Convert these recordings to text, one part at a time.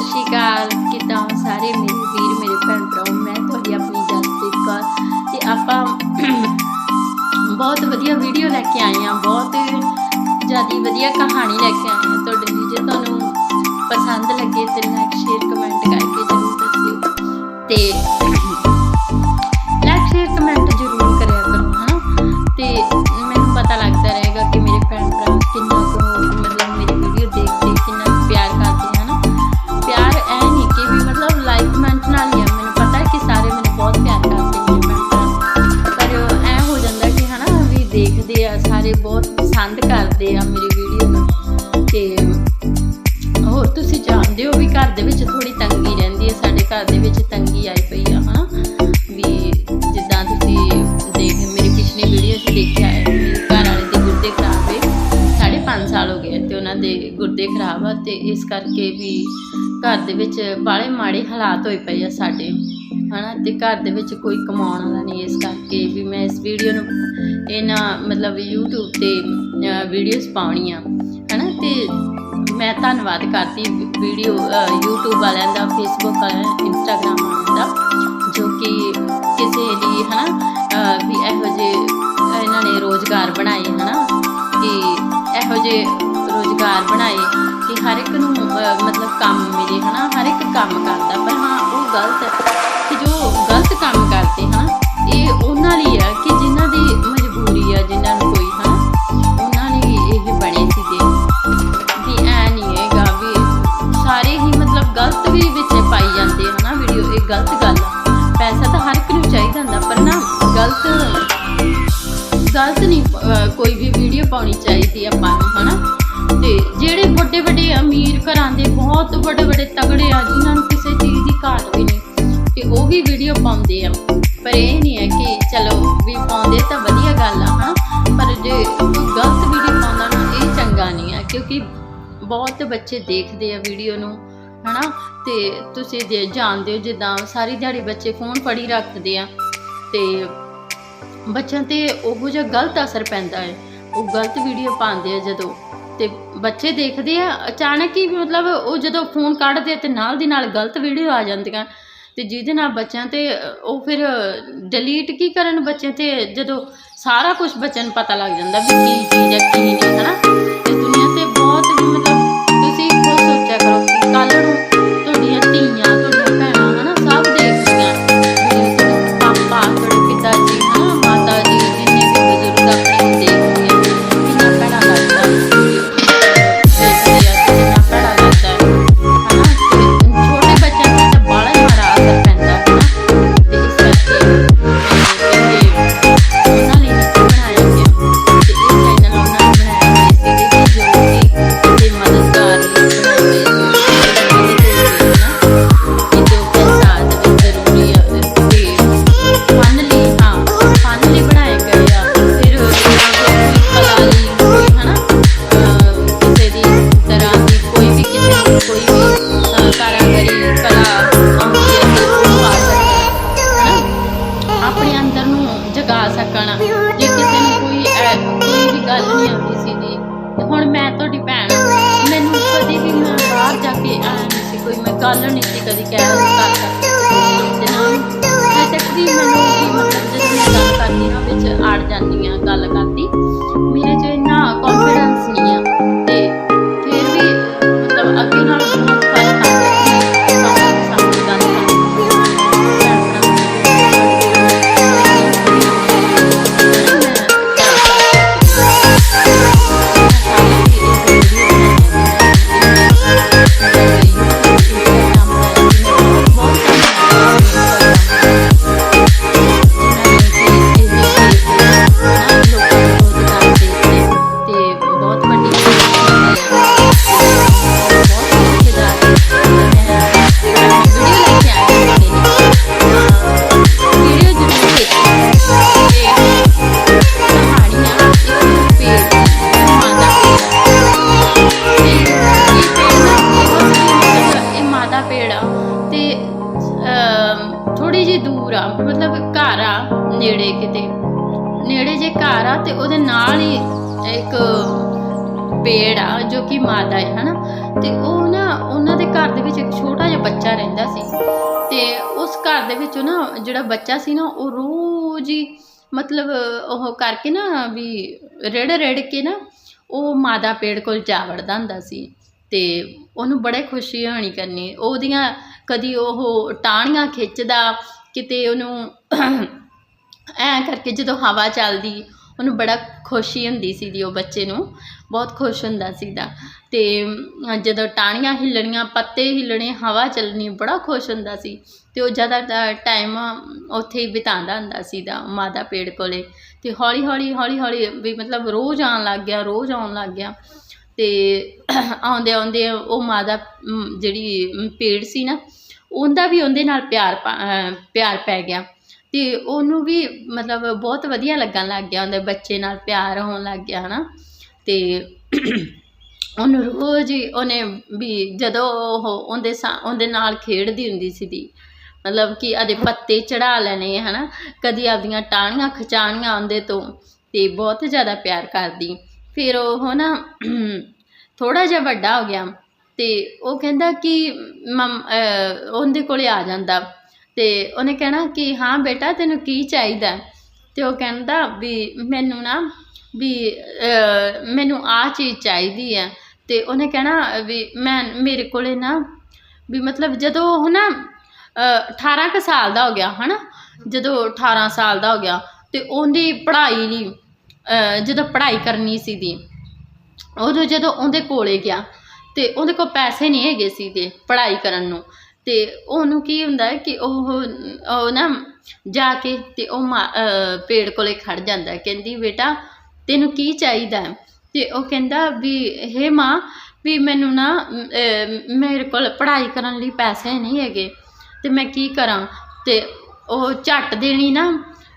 ਸਤਿ ਸ਼੍ਰੀ ਅਕਾਲ ਕਿੱਦਾਂ ਹੋ ਸਾਰੇ ਮੇਰੇ ਵੀਰ, ਮੇਰੇ ਭੈਣ ਭਰਾ ਮੈਂ ਤੁਹਾਡੀ ਆਪਣੀ ਜਸਪ੍ਰੀਤ ਕੌਰ ਤੇ ਆਪਾਂ ਬਹੁਤ ਵਧੀਆ ਵੀਡੀਓ ਲੈ ਕੇ ਆਏ ਆ ਬਹੁਤ ਜਿਆਦੀ ਵਧੀਆ ਕਹਾਣੀ ਲੈ ਕੇ ਆਏ ਆ ਤੁਹਾਡੇ ਲਈ। ਜੇ ਤੁਹਾਨੂੰ ਪਸੰਦ ਲੱਗੇ ਤੇ ਲਾਈਕ ਸ਼ੇਅਰ ਕਮੈਂਟ ਕਰਕੇ ਜ਼ਰੂਰ ਦੱਸਿਓ। ਤੇ ਘਰ ਦੇ ਵਿੱਚ ਥੋੜੀ ਤੰਗੀ ਰਹਿੰਦੀ ਹੈ, ਸਾਡੇ ਘਰ ਦੇ ਵਿੱਚ ਤੰਗੀ ਆਈ ਪਈ ਆ, ਹਨਾ? ਵੀ ਜਿੱਦਾਂ ਤੁਸੀਂ ਦੇਖ, ਮੇਰੀ ਪਿਛਲੀ ਵੀਡੀਓ 'ਚ ਦੇਖਿਆ ਹੈ ਮੇਰੇ ਘਰ ਵਾਲੇ ਦੇ ਗੁਰਦੇ ਖਰਾਬ ਹੈ ਸਾਢੇ ਪੰਜ ਸਾਲ ਹੋ ਗਏ ਤੇ ਉਹਨਾਂ ਦੇ ਗੁਰਦੇ ਖਰਾਬ ਆ ਤੇ ਇਸ ਕਰਕੇ ਵੀ ਘਰ ਦੇ ਵਿੱਚ ਬਾਲੇ ਮਾੜੇ ਹਾਲਾਤ ਹੋਏ ਪਏ ਆ ਸਾਡੇ, ਹਨਾ? ਤੇ ਘਰ ਦੇ ਵਿੱਚ ਕੋਈ ਕਮਾਉਣ ਵਾਲਾ ਨਹੀਂ, ਇਸ ਕਰਕੇ ਵੀ ਮੈਂ ਇਸ ਵੀਡੀਓ ਨੂੰ ਇਹਨਾਂ ਮਤਲਬ YouTube ਤੇ ਵੀਡੀਓਜ਼ ਪਾਉਣੀ ਪਾਉਣੀਆਂ, ਹਨਾ? ਤੇ ਮੈਂ ਧੰਨਵਾਦ ਕਰਦੀ ਵੀਡੀਓ YouTube ਵਾਲਿਆਂ ਦਾ, Facebook ਵਾਲਿਆਂ ਦਾ Instagram ਵਾਲਿਆਂ ਦਾ, ਜੋ ਕਿ ਕਿਸੇ ਲਈ, ਹਨਾ, ਅਹ, ਵੀ ਇਹੋ ਜਿਹੇ ਇਹਨਾਂ ਨੇ ਰੋਜ਼ਗਾਰ ਬਣਾਏ, ਹਨਾ, ਕਿ ਇਹੋ ਜਿਹੇ ਰੋਜ਼ਗਾਰ ਬਣਾਏ ਕਿ ਹਰ ਇੱਕ ਨੂੰ ਮਤਲਬ ਕੰਮ ਮਿਲੇ, ਹਨਾ, ਹਰ ਇੱਕ ਕੰਮ ਕਰਦਾ, ਪਰ ਹਾਂ, ਉਹ ਗਲਤ ਪਾਉਣੀ ਚਾਹੀਦੀ ਆਪਾਂ ਨੂੰ ਹਨਾ? ਤੇ ਜਿਹੜੇ ਵੱਡੇ ਵੱਡੇ ਅਮੀਰ ਘਰਾਂ ਦੇ ਬਹੁਤ ਵੱਡੇ ਵੱਡੇ ਤਗੜੇ ਆ, ਜਿਨ੍ਹਾਂ ਨੂੰ ਕਿਸੇ ਚੀਜ਼ ਦੀ ਘਾਟ ਵੀ ਨਹੀਂ, ਤੇ ਉਹ ਵੀ ਵੀਡੀਓ ਪਾਉਂਦੇ ਆ। ਪਰ ਇਹ ਨਹੀਂ ਹੈ ਕਿ ਚਲੋ, ਵੀ ਪਾਉਂਦੇ ਤਾਂ ਵਧੀਆ ਗੱਲ ਆ ਹਾਂ ਪਰ ਜੇ ਕੋਈ ਗਲਤ ਵੀਡੀਓ ਪਾਉਂਦਾ ਨਾ, ਇਹ ਚੰਗਾ ਨਹੀਂ ਹੈ ਕਿਉਂਕਿ ਬਹੁਤ ਬੱਚੇ ਦੇਖਦੇ ਆ ਵੀਡੀਓ ਨੂੰ, ਹਨਾ? ਤੇ ਤੁਸੀਂ ਦੇ ਜਾਣਦੇ ਹੋ, ਜਿੱਦਾਂ ਸਾਰੀ ਦਿਹਾੜੀ ਬੱਚੇ ਫੋਨ ਫੜੀ ਰੱਖਦੇ ਆ, ਤੇ ਬੱਚਿਆਂ ਤੇ ਉਹੋ ਜਿਹਾ ਗਲਤ ਅਸਰ ਪੈਂਦਾ ਹੈ। ਉਹ ਗਲਤ ਵੀਡੀਓ ਪਾਉਂਦੇ ਆ ਜਦੋਂ। ਤੇ ਬੱਚੇ ਦੇਖਦੇ ਆ, ਅਚਾਨਕ ਹੀ ਮਤਲਬ ਉਹ ਜਦੋਂ ਫੋਨ ਕੱਢਦੇ ਆ ਤੇ ਨਾਲ ਦੀ ਨਾਲ ਗਲਤ ਵੀਡੀਓ ਆ ਜਾਂਦੀਆਂ। ਤੇ ਜਿਹਦੇ ਨਾਲ ਬੱਚਿਆਂ ਤੇ, ਉਹ ਫਿਰ ਡਿਲੀਟ ਕੀ ਕਰਨ ਬੱਚਿਆਂ ਤੇ? ਜਦੋਂ ਸਾਰਾ ਕੁਝ ਬੱਚਿਆਂ ਨੂੰ ਪਤਾ ਲੱਗ ਜਾਂਦਾ ਵੀ ਕੀ ਚੀਜ਼ ਹੈ, ਕੀ ਨਹੀਂ, ਹਨਾ? ਕਦੀ ਕਹਿ ਕਰ ਸਕਦੀ ਤੇ ਨਾ ਹਜੇ ਤੱਕ ਵੀ ਮੈਨੂੰ ਵੀ ਮਤਲਬ ਜਦੋਂ ਮੈਂ ਗੱਲ ਕਰਦੀ ਨਾ ਵਿੱਚ ਅੜ ਜਾਂਦੀ ਆ ਇੱਕ ਪੇੜ ਆ, ਜੋ ਕਿ ਮਾਤਾ ਹੈ, ਹਨਾ? ਤੇ ਉਹ ਨਾ, ਉਹਨਾਂ ਦੇ ਘਰ ਦੇ ਵਿੱਚ ਇੱਕ ਛੋਟਾ ਜਿਹਾ ਬੱਚਾ ਰਹਿੰਦਾ ਸੀ। ਤੇ ਉਸ ਘਰ ਦੇ ਵਿੱਚ ਨਾ, ਜਿਹੜਾ ਬੱਚਾ ਸੀ ਨਾ, ਉਹ ਰੋਜ਼ ਹੀ ਮਤਲਬ ਉਹ ਕਰਕੇ ਨਾ ਵੀ ਰੇੜ ਰੇੜ ਕੇ ਨਾ, ਉਹ ਮਾਦਾ ਪੇੜ ਕੋਲ ਜਾ ਵੜਦਾ ਹੁੰਦਾ ਸੀ। ਤੇ ਉਹਨੂੰ ਬੜੇ ਖੁਸ਼ੀ ਹੋਣੀ ਕਰਨੀ। ਉਹਦੀਆਂ ਕਦੀ ਉਹ ਟਾਹਣੀਆਂ ਖਿੱਚਦਾ, ਕਿਤੇ ਉਹਨੂੰ ਐਂ ਕਰਕੇ ਜਦੋਂ ਹਵਾ ਚੱਲਦੀ, ਉਹਨੂੰ ਬੜਾ ਖੁਸ਼ੀ ਹੁੰਦੀ ਸੀ ਦੀ ਉਹ ਬੱਚੇ ਨੂੰ। ਬਹੁਤ ਖੁਸ਼ ਹੁੰਦਾ ਸੀਗਾ। ਅਤੇ ਜਦੋਂ ਟਾਹਣੀਆਂ ਹਿੱਲਣੀਆਂ, ਪੱਤੇ ਹਿੱਲਣੇ, ਹਵਾ ਚੱਲਣੀ, ਬੜਾ ਖੁਸ਼ ਹੁੰਦਾ ਸੀ। ਅਤੇ ਉਹ ਜ਼ਿਆਦਾ ਟਾਈਮ ਉੱਥੇ ਹੀ ਬਿਤਾਉਂਦਾ ਹੁੰਦਾ ਸੀਗਾ ਮਾਦਾ ਪੇੜ ਕੋਲ। ਅਤੇ ਹੌਲੀ ਹੌਲੀ ਹੌਲੀ ਹੌਲੀ ਵੀ ਮਤਲਬ ਰੋਜ਼ ਆਉਣ ਲੱਗ ਗਿਆ, ਰੋਜ਼ ਆਉਣ ਲੱਗ ਗਿਆ। ਅਤੇ ਆਉਂਦੇ ਆਉਂਦੇ ਉਹ ਮਾਦਾ ਜਿਹੜੀ ਪੇੜ ਸੀ ਨਾ, ਉਹਦਾ ਵੀ ਉਹਦੇ ਨਾਲ ਪਿਆਰ ਪਾ- ਪਿਆਰ ਪੈ ਗਿਆ। ਅਤੇ ਉਹਨੂੰ ਵੀ ਮਤਲਬ ਬਹੁਤ ਵਧੀਆ ਲੱਗਣ ਲੱਗ ਗਿਆ, ਉਹਦੇ ਬੱਚੇ ਨਾਲ ਪਿਆਰ ਹੋਣ ਲੱਗ ਗਿਆ ਹੈ ਨਾ ਤੇ ਉਹਨੂੰ ਰੋਜ਼ ਹੀ ਉਹਨੇ ਵੀ ਜਦੋਂ ਉਹ ਉਹਦੇ ਸਾ, ਉਹਦੇ ਨਾਲ ਖੇਡਦੀ ਹੁੰਦੀ ਸੀਗੀ, ਮਤਲਬ ਕਿ ਅਦੇ ਪੱਤੇ ਚੜਾ ਲੈਣੇ ਹਨਾ। ਕਦੀ ਆਪਦੀਆਂ ਟਾਹਣੀਆਂ ਖਿਚਾਣੀਆਂ ਉਹਦੇ ਤੋਂ ਤੇ ਬਹੁਤ ਜ਼ਿਆਦਾ ਪਿਆਰ ਕਰਦੀ। ਫਿਰ ਉਹ ਨਾ ਥੋੜਾ ਜਿਹਾ ਵੱਡਾ ਹੋ ਗਿਆ ਤੇ ਉਹ ਕਹਿੰਦਾ ਕਿ ਮਮ ਉਹਦੇ ਕੋਲੇ ਆ ਜਾਂਦਾ। ਤੇ ਉਹਨੇ ਕਹਿਣਾ ਕਿ ਹਾਂ ਬੇਟਾ ਤੈਨੂੰ ਕੀ ਚਾਹੀਦਾ? ਤੇ ਉਹ ਕਹਿੰਦਾ ਵੀ ਮੈਨੂੰ ਨਾ ਵੀ ਮੈਨੂੰ ਆਹ ਚੀਜ਼ ਚਾਹੀਦੀ ਹੈ ਅਤੇ ਉਹਨੇ ਕਹਿਣਾ ਵੀ, ਮੈਂ, ਮੇਰੇ ਕੋਲ ਨਾ, ਵੀ ਮਤਲਬ ਜਦੋਂ ਉਹ ਨਾ ਅਠਾਰਾਂ ਕੁ ਸਾਲ ਦਾ ਹੋ ਗਿਆ ਹੈ ਨਾ ਜਦੋਂ 18 ਸਾਲ ਦਾ ਹੋ ਗਿਆ, ਤੇ ਉਹਦੀ ਪੜ੍ਹਾਈ ਲਈ ਜਦੋਂ ਪੜ੍ਹਾਈ ਕਰਨੀ ਸੀਗੀ, ਉਦੋਂ ਜਦੋਂ ਉਹਦੇ ਕੋਲੇ ਗਿਆ, ਤੇ ਉਹਦੇ ਕੋਲ ਪੈਸੇ ਨਹੀਂ ਹੈਗੇ ਸੀਗੇ ਪੜ੍ਹਾਈ ਕਰਨ ਨੂੰ। ਅਤੇ ਉਹਨੂੰ ਕੀ ਹੁੰਦਾ ਕਿ ਉਹ ਉਹ ਨਾ ਜਾ ਕੇ ਅਤੇ ਉਹ ਮਾ- ਪੇੜ ਕੋਲੇ ਖੜ ਜਾਂਦਾ ਕਹਿੰਦੀ, ਬੇਟਾ ਤੈਨੂੰ ਕੀ ਚਾਹੀਦਾ ਹੈ? ਤੇ ਉਹ ਕਹਿੰਦਾ ਵੀ, ਹੇ ਮਾਂ, ਵੀ ਮੈਨੂੰ ਨਾ ਮੇਰੇ ਕੋਲ ਪੜ੍ਹਾਈ ਕਰਨ ਲਈ ਪੈਸੇ ਨਹੀਂ ਹੈਗੇ। ਤੇ ਮੈਂ ਕੀ ਕਰਾਂ? ਤੇ ਉਹ ਝੱਟ ਦੇਣੀ ਨਾ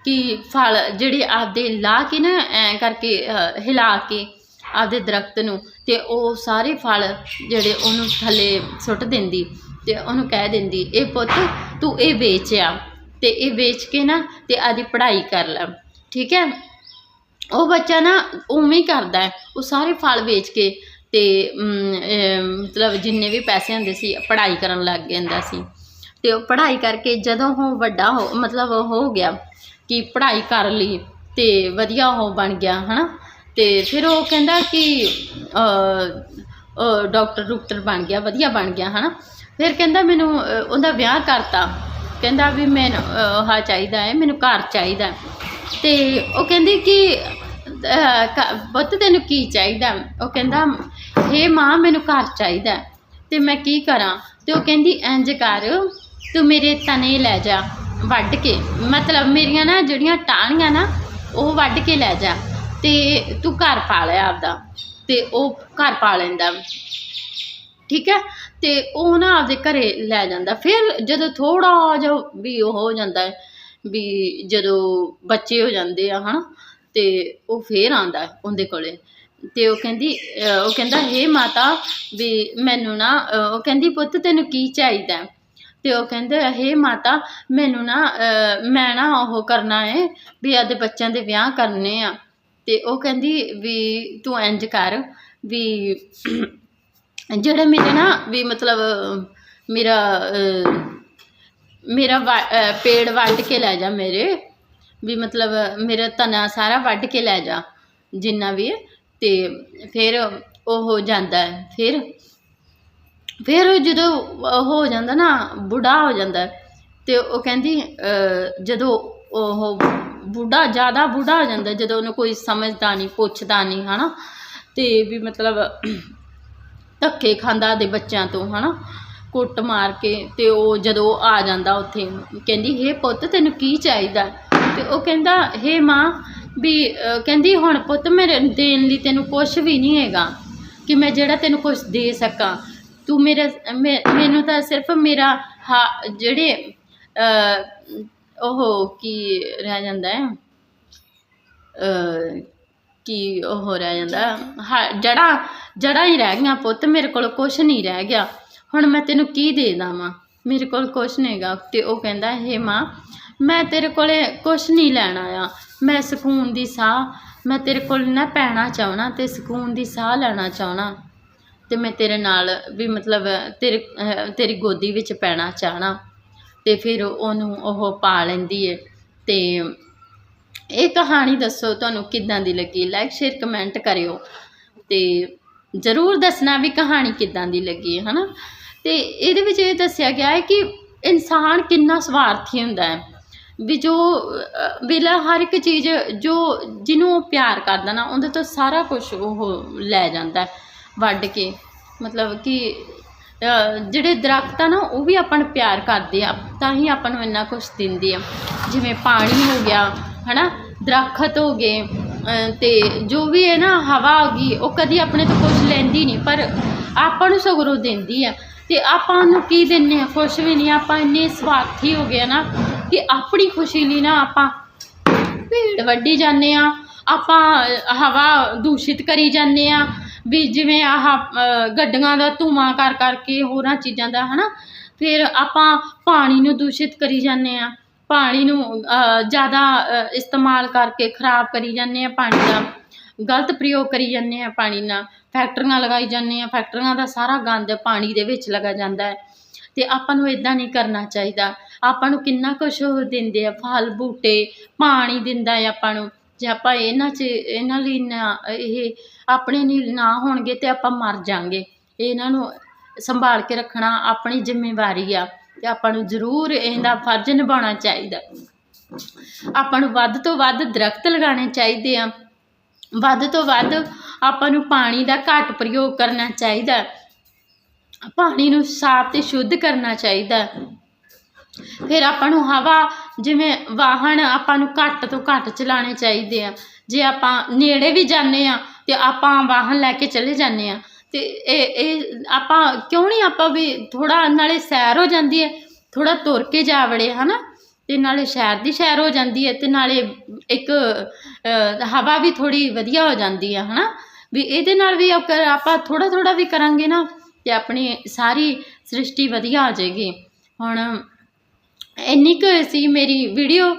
ਕਿ ਫਲ ਜਿਹੜੇ ਆਪਦੇ ਲਾ ਕੇ ਨਾ, ਐਂ ਕਰਕੇ ਹਿਲਾ ਕੇ ਆਪਦੇ ਦਰਖਤ ਨੂੰ, ਤੇ ਉਹ ਸਾਰੇ ਫਲ ਜਿਹੜੇ ਉਹਨੂੰ ਥੱਲੇ ਸੁੱਟ ਦਿੰਦੀ, ਤੇ ਉਹਨੂੰ ਕਹਿ ਦਿੰਦੀ ਇਹ ਪੁੱਤ, ਤੂੰ ਇਹ ਵੇਚਿਆ ਆ। ਤੇ ਇਹ ਵੇਚ ਕੇ ਨਾ, ਤੇ ਆਦੀ ਪੜ੍ਹਾਈ ਕਰ ਲੈ। ਠੀਕ ਹੈ? ਉਹ ਬੱਚਾ ਨਾ ਉਵੇਂ ਹੀ ਕਰਦਾ ਹੈ। ਉਹ ਸਾਰੇ ਫਲ ਵੇਚ ਕੇ ਅਤੇ ਮਤਲਬ ਜਿੰਨੇ ਵੀ ਪੈਸੇ ਹੁੰਦੇ ਸੀ, ਪੜ੍ਹਾਈ ਕਰਨ ਲੱਗ ਜਾਂਦਾ ਸੀ। ਅਤੇ ਉਹ ਪੜ੍ਹਾਈ ਕਰਕੇ ਜਦੋਂ ਉਹ ਵੱਡਾ ਹੋ, ਮਤਲਬ ਹੋ ਗਿਆ ਕਿ ਪੜ੍ਹਾਈ ਕਰ ਲਈ ਅਤੇ ਵਧੀਆ ਉਹ ਬਣ ਗਿਆ ਹੈ ਨਾ ਅਤੇ ਫਿਰ ਉਹ ਕਹਿੰਦਾ ਕਿ ਡਾਕਟਰ ਡਾਕਟਰ ਬਣ ਗਿਆ, ਵਧੀਆ ਬਣ ਗਿਆ ਹੈ ਨਾ ਫਿਰ ਕਹਿੰਦਾ ਮੈਨੂੰ ਉਹਦਾ ਵਿਆਹ ਕਰਤਾ। ਕਹਿੰਦਾ ਵੀ ਮੈਨੂੰ ਆਹ ਚਾਹੀਦਾ ਹੈ, ਮੈਨੂੰ ਘਰ ਚਾਹੀਦਾ ਤੇ ਉਹ ਕਹਿੰਦੀ ਕਿ ਅਹ, ਪੁੱਤ ਤੈਨੂੰ ਕੀ ਚਾਹੀਦਾ? ਉਹ ਕਹਿੰਦਾ ਹੇ ਮਾਂ ਮੈਨੂੰ ਘਰ ਚਾਹੀਦਾ। ਤੇ ਮੈਂ ਕੀ ਕਰਾਂ? ਤੇ ਉਹ ਕਹਿੰਦੀ ਇੰਜ ਕਰ ਤੂੰ ਮੇਰੇ ਤਨੇ ਲੈ ਜਾ ਵੱਢ ਕੇ। ਮਤਲਬ ਮੇਰੀਆਂ ਨਾ ਜਿਹੜੀਆਂ ਟਾਹਣੀਆਂ ਨਾ ਉਹ ਵੱਢ ਕੇ ਲੈ ਜਾ। ਤੇ ਤੂੰ ਘਰ ਪਾ ਲਿਆ ਆਪਦਾ। ਤੇ ਉਹ ਘਰ ਪਾ ਲੈਂਦਾ। ਠੀਕ ਹੈ? ਤੇ ਉਹ ਨਾ ਆਪਦੇ ਘਰੇ ਲੈ ਜਾਂਦਾ। ਫਿਰ ਜਦੋਂ ਥੋੜਾ ਜਿਹਾ ਵੀ ਉਹ ਹੋ ਜਾਂਦਾ ਹੈ ਵੀ ਜਦੋਂ ਬੱਚੇ ਹੋ ਜਾਂਦੇ ਆ, ਹਨਾ, ਤੇ ਉਹ ਫੇਰ ਆਂਦਾ ਉਹਦੇ ਕੋਲੇ ਤੇ ਉਹ ਕਹਿੰਦੀ ਉਹ ਕਹਿੰਦਾ, ਹੇ ਮਾਤਾ, ਵੀ ਮੈਨੂੰ ਨਾ ਉਹ ਕਹਿੰਦੀ, ਪੁੱਤ, ਤੈਨੂੰ ਕੀ ਚਾਹੀਦਾ ਹੈ? ਤੇ ਉਹ ਕਹਿੰਦੇ, ਹੇ ਮਾਤਾ, ਮੈਨੂੰ ਨਾ ਮੈਂ ਨਾ ਉਹ ਕਰਨਾ ਹੈ ਵੀ ਆਦੇ ਬੱਚਿਆਂ ਦੇ ਵਿਆਹ ਕਰਨੇ ਆ ਤੇ ਉਹ ਕਹਿੰਦੀ ਵੀ ਤੂੰ ਇੰਜ ਕਰ ਵੀ ਜਿਹੜੇ ਮੇਰੇ ਨਾ, ਵੀ ਮਤਲਬ ਮੇਰਾ ਮੇਰਾ ਵਾ- ਪੇੜ ਵੱਢ ਕੇ ਲੈ ਜਾ ਮੇਰੇ। ਵੀ ਮਤਲਬ, ਮੇਰਾ ਤਨਾ ਸਾਰਾ ਵੱਢ ਕੇ ਲੈ ਜਾ, ਜਿੰਨਾ ਵੀ ਹੈ। ਤੇ ਫਿਰ ਉਹ ਹੋ ਜਾਂਦਾ ਫਿਰ ਫਿਰ ਜਦੋਂ ਉਹ ਹੋ ਜਾਂਦਾ ਨਾ, ਬੁੱਢਾ ਹੋ ਜਾਂਦਾ ਤੇ ਉਹ ਕਹਿੰਦੀ ਜਦੋਂ ਉਹ ਬੁੱਢਾ, ਜ਼ਿਆਦਾ ਬੁੱਢਾ ਹੋ ਜਾਂਦਾ, ਜਦੋਂ ਉਹਨੂੰ ਕੋਈ ਸਮਝਦਾ ਨਹੀਂ, ਪੁੱਛਦਾ ਨਹੀਂ, ਹਨਾ। ਤੇ ਵੀ ਮਤਲਬ ਧੱਕੇ ਖਾਂਦਾ ਦੇ ਬੱਚਿਆਂ ਤੋਂ, ਹਨਾ। ਕੁੱਟ ਮਾਰ ਕੇ ਅਤੇ ਉਹ ਜਦੋਂ ਆ ਜਾਂਦਾ ਉੱਥੇ, ਕਹਿੰਦੀ, ਹੇ ਪੁੱਤ, ਤੈਨੂੰ ਕੀ ਚਾਹੀਦਾ? ਅਤੇ ਉਹ ਕਹਿੰਦਾ, ਹੇ ਮਾਂ, ਵੀ ਕਹਿੰਦੀ, ਹੁਣ ਪੁੱਤ ਮੇਰੇ ਦੇਣ ਲਈ ਤੈਨੂੰ ਕੁਛ ਵੀ ਨਹੀਂ ਹੈਗਾ ਕਿ ਮੈਂ ਜਿਹੜਾ ਤੈਨੂੰ ਕੁਛ ਦੇ ਸਕਾਂ। ਤੂੰ ਮੇਰਾ, ਮੈਂ- ਮੈਨੂੰ ਤਾਂ ਸਿਰਫ ਮੇਰਾ ਹਾ- ਜਿਹੜੇ ਉਹ ਕੀ ਰਹਿ ਜਾਂਦਾ ਹੈ? ਕੀ ਉਹ ਰਹਿ ਜਾਂਦਾ? ਹਾ- ਜੜ੍ਹਾਂ ਜੜ੍ਹਾਂ ਹੀ ਰਹਿ ਗਈਆਂ ਪੁੱਤ, ਮੇਰੇ ਕੋਲ ਕੁਛ ਨਹੀਂ ਰਹਿ ਗਿਆ। ਹੁਣ ਮੈਂ ਤੈਨੂੰ ਕੀ ਦੇ ਦੇਵਾਂ? ਮੇਰੇ ਕੋਲ ਕੁਛ ਨਹੀਂਗਾ ਤੇ ਉਹ ਕਹਿੰਦਾ, ਹੇ ਮਾਂ, ਮੈਂ ਤੇਰੇ ਕੋਲੇ ਕੁਛ ਨਹੀਂ ਲੈਣਾ ਆ ਮੈਂ ਸਕੂਨ ਦੀ ਸਾਹ, ਮੈਂ ਤੇਰੇ ਕੋਲ ਨਾ ਪੈਣਾ ਚਾਹਣਾ ਤੇ ਸਕੂਨ ਦੀ ਸਾਹ ਲੈਣਾ ਚਾਹਣਾ ਤੇ ਮੈਂ ਤੇਰੇ ਨਾਲ ਵੀ ਮਤਲਬ ਤੇਰੇ ਤੇਰੀ ਗੋਦੀ ਵਿੱਚ ਪੈਣਾ ਚਾਹਣਾ। ਤੇ ਫਿਰ ਉਹਨੂੰ ਉਹ ਪਾ ਲੈਂਦੀ ਹੈ ਤੇ ਇਹ ਕਹਾਣੀ ਦੱਸੋ, ਤੁਹਾਨੂੰ ਕਿੱਦਾਂ ਦੀ ਲੱਗੀ? ਲਾਈਕ ਸ਼ੇਅਰ ਕਮੈਂਟ ਕਰਿਓ। ਤੇ ਜ਼ਰੂਰ ਦੱਸਣਾ ਵੀ ਕਹਾਣੀ ਕਿੱਦਾਂ ਦੀ ਲੱਗੀ ਹੈ ਹਨਾ? ਤੇ ਇਹਦੇ ਵਿੱਚ ਇਹ ਦੱਸਿਆ ਗਿਆ ਹੈ ਕਿ ਇਨਸਾਨ ਕਿੰਨਾ ਸਵਾਰਥੀ ਹੁੰਦਾ ਹੈ। ਵੀ ਜੋ ਵੇਲਾ ਹਰ ਇੱਕ ਚੀਜ਼ ਜੋ ਜਿਹਨੂੰ ਉਹ ਪਿਆਰ ਕਰਦਾ ਨਾ ਉਹਦੇ ਤੋਂ ਸਾਰਾ ਕੁਝ ਉਹ ਲੈ ਜਾਂਦਾ ਵੱਢ ਕੇ। ਮਤਲਬ ਕਿ ਅਹ, ਜਿਹੜੇ ਦਰਖਤ ਆ ਨਾ ਉਹ ਵੀ ਆਪਾਂ ਨੂੰ ਪਿਆਰ ਕਰਦੇ ਆ ਤਾਂ ਹੀ ਆਪਾਂ ਨੂੰ ਇੰਨਾ ਕੁਝ ਦਿੰਦੇ ਆ। ਜਿਵੇਂ ਪਾਣੀ ਹੋ ਗਿਆ ਹਨਾ? ਦਰਖਤ ਹੋ ਗਏ ਅਤੇ ਜੋ ਵੀ ਹੈ ਨਾ, ਹਵਾ ਹੋ ਗਈ, ਉਹ ਕਦੀ ਆਪਣੇ ਤੋਂ ਕੁਝ ਲੈਂਦੀ ਨਹੀਂ, ਪਰ ਆਪਾਂ ਨੂੰ ਸਗਰੋਂ ਦਿੰਦੀ ਆ। ਤੇ ਆਪਾਂ ਉਹਨੂੰ ਕੀ ਦਿੰਨੇ ਆ? ਕੁਛ ਵੀ ਨਹੀਂ, ਆਪਾਂ ਇੰਨੇ ਸਵਾਰਥੀ ਹੋ ਗਏ ਆ ਨਾ ਕਿ ਆਪਣੀ ਖੁਸ਼ੀ ਲਈ ਨਾ ਆਪਾਂ ਭੇੜ ਵੱਢੀ ਜਾਂਦੇ ਆ, ਆਪਾਂ ਹਵਾ ਦੂਸ਼ਿਤ ਕਰੀ ਜਾਂਦੇ ਆ, ਵੀ ਜਿਵੇਂ ਆਹ ਗੱਡੀਆਂ ਦਾ ਧੂੰਆਂ ਕਰ ਕਰਕੇ ਹੋਰਾਂ ਚੀਜ਼ਾਂ ਦਾ, ਹਨਾ? ਫਿਰ ਆਪਾਂ ਪਾਣੀ ਨੂੰ ਦੂਸ਼ਿਤ ਕਰੀ ਜਾਂਦੇ ਆ। ਪਾਣੀ ਨੂੰ ਜ਼ਿਆਦਾ ਇਸਤੇਮਾਲ ਕਰਕੇ ਖਰਾਬ ਕਰੀ ਜਾਂਦੇ ਆ ਪਾਣੀ ਦਾ। ਗਲਤ ਪ੍ਰਯੋਗ ਕਰੀ ਜਾਂਦੇ ਆ ਪਾਣੀ ਨਾਲ। ਫੈਕਟਰੀਆਂ ਲਗਾਈ ਜਾਂਦੇ ਆ। ਫੈਕਟਰੀਆਂ ਦਾ ਸਾਰਾ ਗੰਦ ਪਾਣੀ ਦੇ ਵਿੱਚ ਲਗਾ ਜਾਂਦਾ ਹੈ। ਤੇ ਆਪਾਂ ਨੂੰ ਇੱਦਾਂ ਨਹੀਂ ਕਰਨਾ ਚਾਹੀਦਾ। ਆਪਾਂ ਨੂੰ ਕਿੰਨਾ ਕੁਛ ਉਹ ਦਿੰਦੇ ਆ। ਫਲ, ਬੂਟੇ, ਪਾਣੀ ਦਿੰਦਾ ਹੈ ਆਪਾਂ ਨੂੰ। ਜੇ ਆਪਾਂ ਇਹਨਾਂ 'ਚ, ਇਹਨਾਂ ਲਈ ਨਾ, ਇਹ ਆਪਣੇ ਲਈ ਨਾ ਹੋਣਗੇ ਤਾਂ ਆਪਾਂ ਮਰ ਜਾਾਂਗੇ। ਇਹਨਾਂ ਨੂੰ ਸੰਭਾਲ ਕੇ ਰੱਖਣਾ ਆਪਣੀ ਜ਼ਿੰਮੇਵਾਰੀ ਆ। ਤੇ ਆਪਾਂ ਨੂੰ ਜ਼ਰੂਰ ਇਹਦਾ ਫਰਜ਼ ਨਿਭਾਉਣਾ ਚਾਹੀਦਾ। ਆਪਾਂ ਨੂੰ ਵੱਧ ਤੋਂ ਵੱਧ ਦਰਖਤ ਲਗਾਉਣੇ ਚਾਹੀਦੇ ਆ। ਵੱਧ ਤੋਂ ਵੱਧ ਆਪਾਂ ਨੂੰ ਪਾਣੀ ਦਾ ਘੱਟ ਪ੍ਰਯੋਗ ਕਰਨਾ ਚਾਹੀਦਾ। ਪਾਣੀ ਨੂੰ ਸਾਫ਼ ਤੇ ਸ਼ੁੱਧ ਕਰਨਾ ਚਾਹੀਦਾ। ਫਿਰ ਆਪਾਂ ਨੂੰ ਹਵਾ, ਜਿਵੇਂ ਵਾਹਨ ਆਪਾਂ ਨੂੰ ਘੱਟ ਤੋਂ ਘੱਟ ਚਲਾਉਣੇ ਚਾਹੀਦੇ ਆ। ਜੇ ਆਪਾਂ ਨੇੜੇ ਵੀ ਜਾਂਦੇ ਆ ਤੇ ਆਪਾਂ ਵਾਹਨ ਲੈ ਕੇ ਚਲੇ ਜਾਂਦੇ ਆ ਤੇ ਇਹ ਇਹ ਆਪਾਂ ਕਿਉਂ ਨਹੀਂ ਆਪਾਂ ਵੀ ਥੋੜਾ ਨਾਲੇ ਸੈਰ ਹੋ ਜਾਂਦੀ ਹੈ ਥੋੜਾ ਤੁਰ ਕੇ ਜਾ ਵੜੇ, ਹਨਾ? ਤੇ ਨਾਲੇ ਸ਼ਹਿਰ ਦੀ ਸੈਰ ਹੋ ਜਾਂਦੀ ਹੈ ਤੇ ਨਾਲੇ ਇੱਕ ਹਵਾ ਵੀ ਥੋੜੀ ਵਧੀਆ ਹੋ ਜਾਂਦੀ ਹੈ, ਹਨਾ? ਵੀ ਇਹਦੇ ਨਾਲ ਵੀ ਆਪਾਂ ਥੋੜਾ ਥੋੜਾ ਵੀ ਕਰਾਂਗੇ ਨਾ, ਤੇ ਆਪਣੀ ਸਾਰੀ ਸ੍ਰਿਸ਼ਟੀ ਵਧੀਆ ਹੋ ਜਾਏਗੀ। ਹੁਣ ਇੰਨੀ ਕੁ ਸੀ ਮੇਰੀ ਵੀਡੀਓ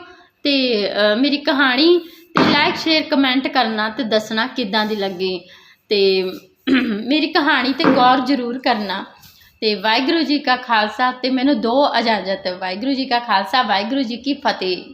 ਤੇ ਮੇਰੀ ਕਹਾਣੀ, ਤੇ ਲਾਈਕ ਸ਼ੇਅਰ ਕਮੈਂਟ ਕਰਨਾ ਤੇ ਦੱਸਣਾ ਕਿੱਦਾਂ ਦੀ ਲੱਗੀ। ਤੇ ਮੇਰੀ ਕਹਾਣੀ ਤੇ ਗੌਰ ਜ਼ਰੂਰ ਕਰਨਾ ਤੇ ਵਾਹਿਗੁਰੂ ਜੀ ਕਾ ਖਾਲਸਾ ਤੇ ਮੈਨੂੰ ਦੋ ਇਜਾਜ਼ਤ ਵਾਹਿਗੁਰੂ ਜੀ ਕਾ ਖਾਲਸਾ, ਵਾਹਿਗੁਰੂ ਜੀ ਕੀ ਫਤਿਹ।